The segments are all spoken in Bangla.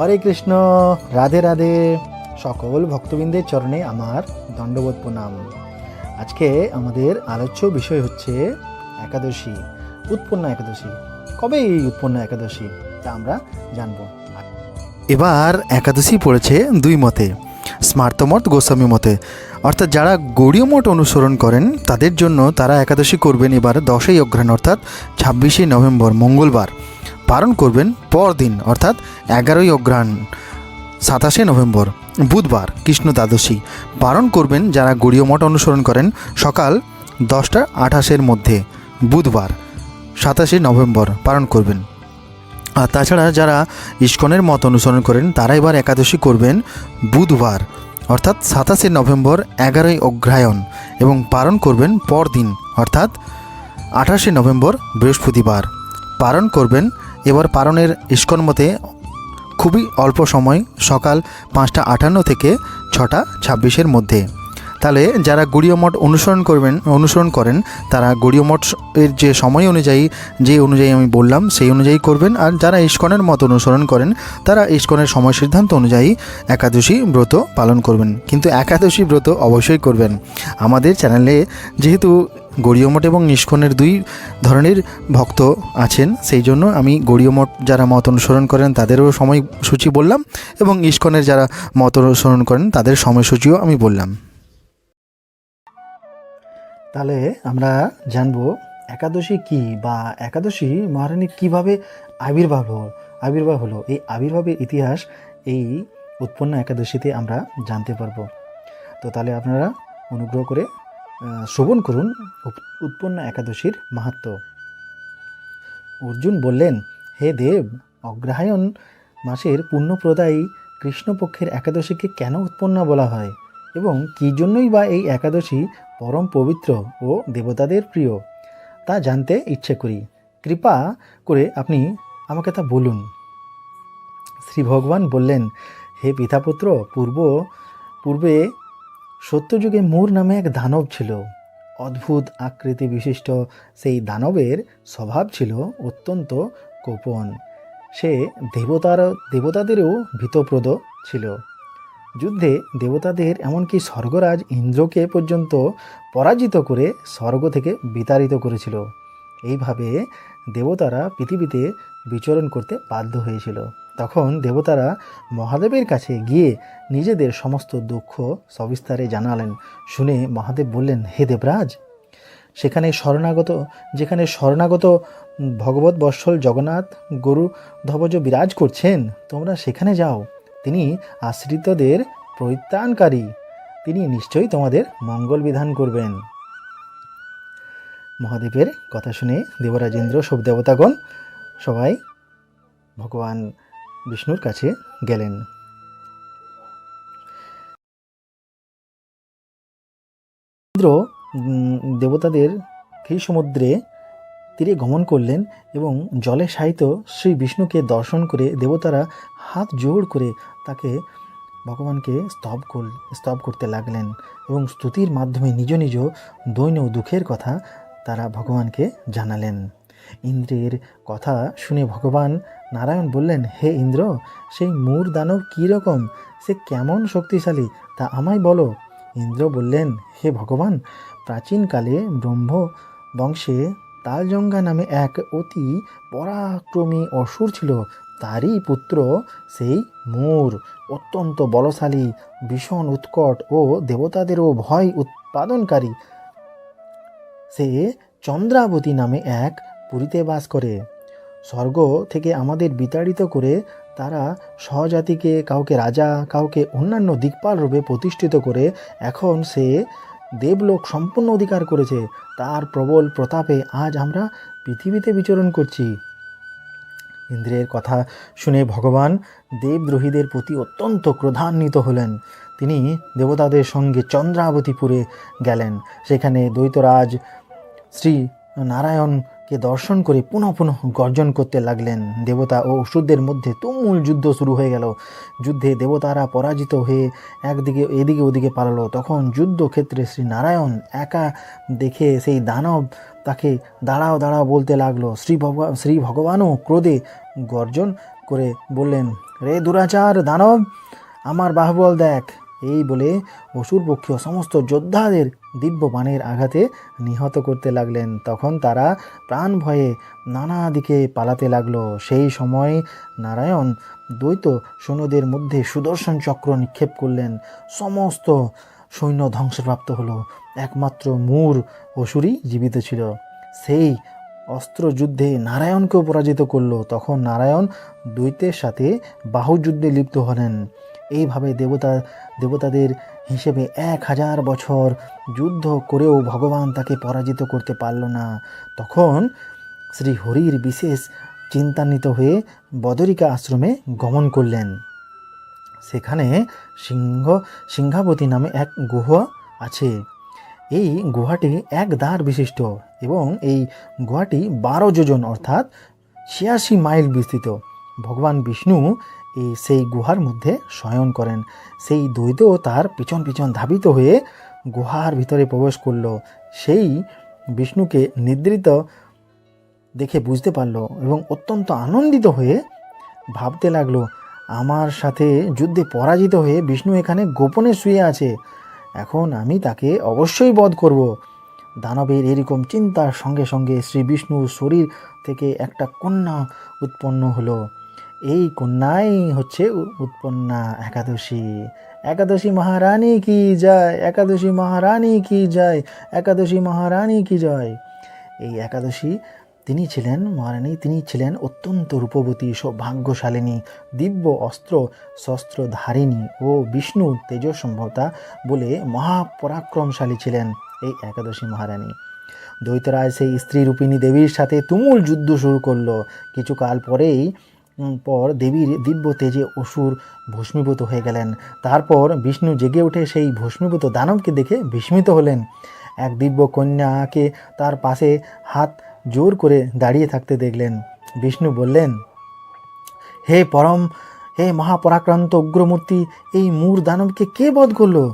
হরে কৃষ্ণ, রাধে রাধে। সকল ভক্তবৃন্দের চরণে আমার দণ্ডবোধ প্রণাম। আজকে আমাদের আলোচ্য বিষয় হচ্ছে একাদশী, উৎপন্ন একাদশী। কবে এই উৎপন্ন একাদশী, তা আমরা জানব। এবার একাদশী পড়েছে দুই মতে, স্মার্তমত গোস্বামী মতে। অর্থাৎ যারা গৌড়ীয় মঠ অনুসরণ করেন, তাদের জন্য তারা একাদশী করবেন এবার দশই অঘ্রাণ, অর্থাৎ ছাব্বিশে নভেম্বর, মঙ্গলবার। পালন করবেন পরদিন, অর্থাৎ এগারোই অঘ্রাণ, সাতাশে নভেম্বর, বুধবার, কৃষ্ণ দ্বাদশী। পালন করবেন যারা গড়ীয় মঠ অনুসরণ করেন সকাল দশটা আঠাশের মধ্যে, বুধবার, সাতাশে নভেম্বর পালন করবেন। আর তাছাড়া যারা ইস্কনের মত অনুসরণ করেন, তারা এবার একাদশী করবেন বুধবার, অর্থাৎ সাতাশে নভেম্বর, এগারোই অগ্রায়ণ এবং পালন করবেন পরদিন, অর্থাৎ আঠাশে নভেম্বর, বৃহস্পতিবার। পালন করবেন এবার পালনের ইস্কন মতে খুবই অল্প সময়, সকাল পাঁচটা আটান্ন থেকে ছটা ছাব্বিশের মধ্যে। তাহলে যারা গড়ীয় মঠ অনুসরণ করবেন, অনুসরণ করেন, তারা গড়ীয় মঠ এর যে সময় অনুযায়ী, যে অনুযায়ী আমি বললাম, সেই অনুযায়ী করবেন। আর যারা ইস্কনের মত অনুসরণ করেন, তারা ইস্কনের সময় সিদ্ধান্ত অনুযায়ী একাদশী ব্রত পালন করবেন। কিন্তু একাদশী ব্রত অবশ্যই করবেন। আমাদের চ্যানেলে যেহেতু গড়ীয় মঠ এবং ইস্কনের দুই ধরনের ভক্ত আছেন। সেই জন্য আমি গড়ীয় মঠ যারা মত অনুসরণ করেন তাদেরও সময়সূচি বললাম এবং ইস্কনের যারা মত অনুসরণ করেন তাদের সময়সূচিও আমি বললাম। তাহলে আমরা জানব একাদশী কি বা একাদশী মহারানীর কীভাবে আবির্ভাব হলো আবির্ভাব হলো? এই আবির্ভাবের ইতিহাস এই উৎপন্ন একাদশীতে আমরা জানতে পারব। তো তাহলে আপনারা অনুগ্রহ করে শ্রবণ করুন। উৎপন্ন একাদশীর মাহাত্ম। অর্জুন বললেন, হে দেব, অগ্রহায়ণ মাসের পুণ্যপ্রদায়ী কৃষ্ণপক্ষের একাদশীকে কেন উৎপন্ন বলা হয়? এবং কী জন্যই বা এই একাদশী পরম পবিত্র ও দেবতাদের প্রিয়? তা জানতে ইচ্ছে করি। কৃপা করে আপনি আমাকে তা বলুন। শ্রী ভগবান বললেন, হে পিতাপুত্র, পূর্ব, পূর্বে সত্যযুগে মূর নামে এক দানব ছিল। অদ্ভুত আকৃতি বিশিষ্ট সেই দানবের স্বভাব ছিল অত্যন্ত গোপন। সে দেবতার, দেবতাদেরও ভীতপ্রদ ছিল। যুদ্ধে দেবতাদের এমনকি স্বর্গরাজ ইন্দ্রকে পর্যন্ত পরাজিত করে স্বর্গ থেকে বিতাড়িত করেছিল। এইভাবে দেবতারা পৃথিবীতে বিচরণ করতে বাধ্য হয়েছিল। তখন দেবতারা মহাদেবের কাছে গিয়ে নিজেদের সমস্ত দুঃখ সবিস্তারে জানালেন। শুনে মহাদেব বললেন, হে দেবরাজ, সেখানে শরণাগত, যেখানে শরণাগত ভগবত বৎসল জগন্নাথ গরু ধবজ বিরাজ করছেন, তোমরা সেখানে যাও। তিনি আশ্রিতদের পরিত্রাণকারী তিনি নিশ্চয়ই তোমাদের মঙ্গল বিধান করবেন। মহাদেবের কথা শুনে দেবরাজেন্দ্র সব দেবতাগণ সবাই ভগবান বিষ্ণুর কাছে গেলেন। ইন্দ্র দেবতাদের সেই সমুদ্রে তীরে গমন করলেন এবং জলে শায়িত শ্রী বিষ্ণুকে দর্শন করে দেবতারা হাত জোড় করে তাকে ভগবানকে স্তব কর, স্তব করতে লাগলেন এবং স্তুতির মাধ্যমে নিজ নিজ দৈন দুঃখের কথা তারা ভগবানকে জানালেন। ইন্দ্রের কথা শুনে ভগবান নারায়ণ বললেন, হে ইন্দ্র, সেই মূর দানব কী রকম? সে কেমন শক্তিশালী, তা আমায় বলো। ইন্দ্র বললেন, হে ভগবান, প্রাচীনকালে ব্রহ্ম বংশে তালজঙ্গা নামে এক অতি পরাক্রমী অসুর ছিল। তারই পুত্র সেই মূর। অত্যন্ত বলশালী, ভীষণ উৎকট ও দেবতাদেরও ভয় উৎপাদনকারী। সে চন্দ্রাবতী নামে এক পুরীতে বাস করে। স্বর্গ থেকে আমাদের বিতাড়িত করে তারা সহজাতিকে কাউকে রাজা, কাউকে অন্যান্য দিকপাল রূপে প্রতিষ্ঠিত করে এখন সে দেবলোক সম্পূর্ণ অধিকার করেছে। তার প্রবল প্রতাপে আজ আমরা পৃথিবীতে বিচরণ করছি। ইন্দ্রের কথা শুনে ভগবান দেবদ্রোহীদের প্রতি অত্যন্ত ক্রোধান্বিত হলেন। তিনি দেবতাদের সঙ্গে চন্দ্রাবতীপুরে গেলেন। সেখানে দ্বৈতরাজ শ্রী নারায়ণকে দর্শন করে পুনঃ পুনঃ গর্জন করতে লাগলেন। দেবতা ও অসুরদের মধ্যে তুমুল যুদ্ধ শুরু হয়ে গেল। যুদ্ধে দেবতারা পরাজিত হয়ে একদিকে এদিকে ওদিকে পালালো। তখন যুদ্ধক্ষেত্রে শ্রী নারায়ণ একা দেখে সেই দানব তাকে দাঁড়াও দাঁড়াও বলতে লাগল। শ্রী ভগবান শ্রী ভগবানও ক্রোধে গর্জন করে বললেন, রে দুরাচার দানব, আমার বাহুবল দেখ। এই বলে অসুর পক্ষীয় সমস্ত যোদ্ধাদের দিব্য বাণের আঘাতে নিহত করতে লাগলেন। তখন তারা প্রাণ ভয়ে নানা দিকে পালাতে লাগল। সেই সময় নারায়ণ দ্বৈত সৈন্যদের মধ্যে সুদর্শন চক্র নিক্ষেপ করলেন। সমস্ত সৈন্য ধ্বংসপ্রাপ্ত হলো। একমাত্র মূর অসুরই জীবিত ছিল। সেই অস্ত্রযুদ্ধে নারায়ণকেও পরাজিত করল। তখন নারায়ণ দ্বৈতের সাথে বাহুযুদ্ধে লিপ্ত হলেন। এইভাবে দেবতা, দেবতাদের হিসেবে এক হাজার বছর যুদ্ধ করেও ভগবান তাকে পরাজিত করতে পারল না। তখন শ্রী হরির বিশেষ চিন্তান্বিত হয়ে বদরিকা আশ্রমে গমন করলেন। সেখানে সিংহ, সিংহাবতী নামে এক গুহা আছে। এই গুহাটি এক দ্বার বিশিষ্ট এবং এই গুহাটি বারো যোজন, অর্থাৎ ছিয়াশি মাইল বিস্তৃত। ভগবান বিষ্ণু সেই গুহার মধ্যে শয়ন করেন। সেই দ্বৈতও তার পিছন পিছন ধাবিত হয়ে গুহার ভিতরে প্রবেশ করল। সেই বিষ্ণুকে নিদ্রিত দেখে বুঝতে পারল এবং অত্যন্ত আনন্দিত হয়ে ভাবতে লাগল, আমার সাথে যুদ্ধে পরাজিত হয়ে বিষ্ণু এখানে গোপনে শুয়ে আছে। এখন আমি তাকে অবশ্যই বধ করব। দানবের এরকম চিন্তার সঙ্গে সঙ্গে শ্রী বিষ্ণুর শরীর থেকে একটা কন্যা উৎপন্ন হলো। এই কন্যাই হচ্ছে উৎপন্না একাদশী। একাদশী মহারানী কি যায় একাদশী মহারানী কি যায় একাদশী মহারানী কি জয়? এই একাদশী তিনি ছিলেন মহারানী, তিনি ছিলেন অত্যন্ত রূপবতী, সৌভাগ্যশালিনী, দিব্য অস্ত্র, শস্ত্রধারিণী ও বিষ্ণু তেজসম্ভবতা বলে মহাপরাক্রমশালী ছিলেন এই একাদশী মহারানী। দৈতরাজ সেই স্ত্রী রূপিণী দেবীর সাথে তুমুল যুদ্ধ শুরু করল। কিছুকাল পরেই পর দেবীর দিব্য তেজে অসুর ভস্মীভূত হয়ে গেলেন। তারপর বিষ্ণু জেগে উঠে সেই ভস্মীভূত দানবকে দেখে বিস্মিত হলেন। এক দিব্য কন্যাকে তার পাশে হাত জোর করে দাঁড়িয়ে থাকতে দেখলেন। বিষ্ণু বললেন, হে পরম, হে মহাপরাক্রান্ত উগ্রমূর্তি, এই মূর দানবকে কে বধ করল?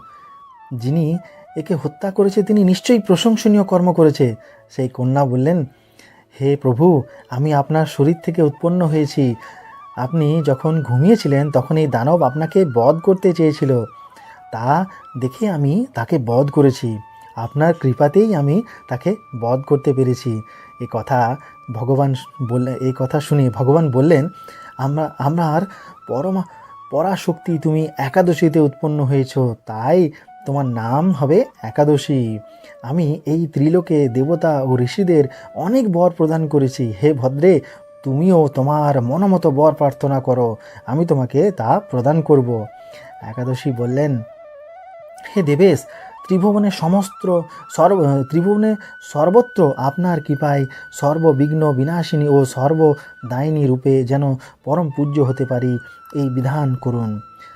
যিনি একে হত্যা করেছে, তিনি নিশ্চয়ই প্রশংসনীয় কর্ম করেছে। সেই কন্যা বললেন হে প্রভু, আমি আপনার শরীর থেকে উৎপন্ন হয়েছি। আপনি যখন ঘুমিয়েছিলেন, তখন এই দানব আপনাকে বধ করতে চেয়েছিল। তা দেখে আমি তাকে বধ করেছি। আপনার কৃপাতেই আমি তাকে বধ করতে পেরেছি। এ কথা ভগবান বললে এই কথা শুনে ভগবান বললেন, আমরা, আমার পরমা, পরাশক্তি তুমি একাদশীতে উৎপন্ন হয়েছ। তাই তোমার নাম হবে একাদশী। আমি এই ত্রিলোকে দেবতা ও ঋষিদের অনেক বর প্রদান করেছি। হে ভদ্রে, তুমিও তোমার মনমতো বর প্রার্থনা করো। আমি তোমাকে তা প্রদান করব। একাদশী বললেন, হে দেবেশ, ত্রিভুবনে সমস্ত সর্ব, ত্রিভুবনে সর্বত্র আপনার কৃপায় সর্ববিঘ্ন বিনাশিনী ও সর্বদায়িনী রূপে যেন পরম পূজ্য হতে পারি। এই বিধান করুন।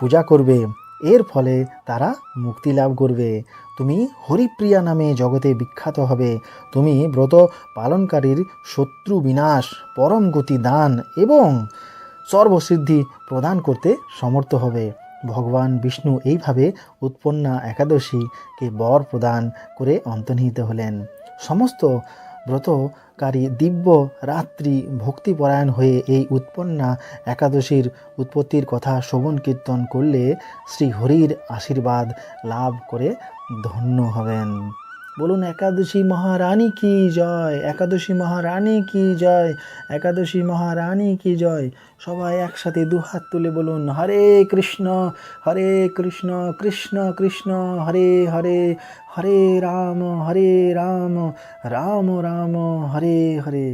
পূজা করবে। এর ফলে তারা মুক্তি লাভ করবে। তুমি হরিপ্রিয়া নামে জগতে বিখ্যাত হবে। তুমি ব্রত পালনকারীর শত্রু বিনাশ, পরম গতি দান এবং সর্বসিদ্ধি প্রদান করতে সমর্থ হবে। ভগবান বিষ্ণু এইভাবে উৎপন্না একাদশীকে বর প্রদান করে অন্তর্নিহিত হলেন। সমস্ত ব্রতকারী দিব্য রাত্রি ভক্তিপরায়ণ হয়ে এই উৎপন্না একাদশীর উৎপত্তির কথা শোভন কীর্তন করলে শ্রী হরির আশীর্বাদ লাভ করে ধন্য হবেন। বলুন, একাদশী মহারানী কি জয়? একাদশী মহারানী কি জয়? একাদশী মহারানী কি জয়? সবাই একসাথে দু হাত তুলে বলুন, হরে কৃষ্ণ হরে কৃষ্ণ কৃষ্ণ কৃষ্ণ, হরে হরে হরে রাম হরে রাম রাম রাম, হরে হরে।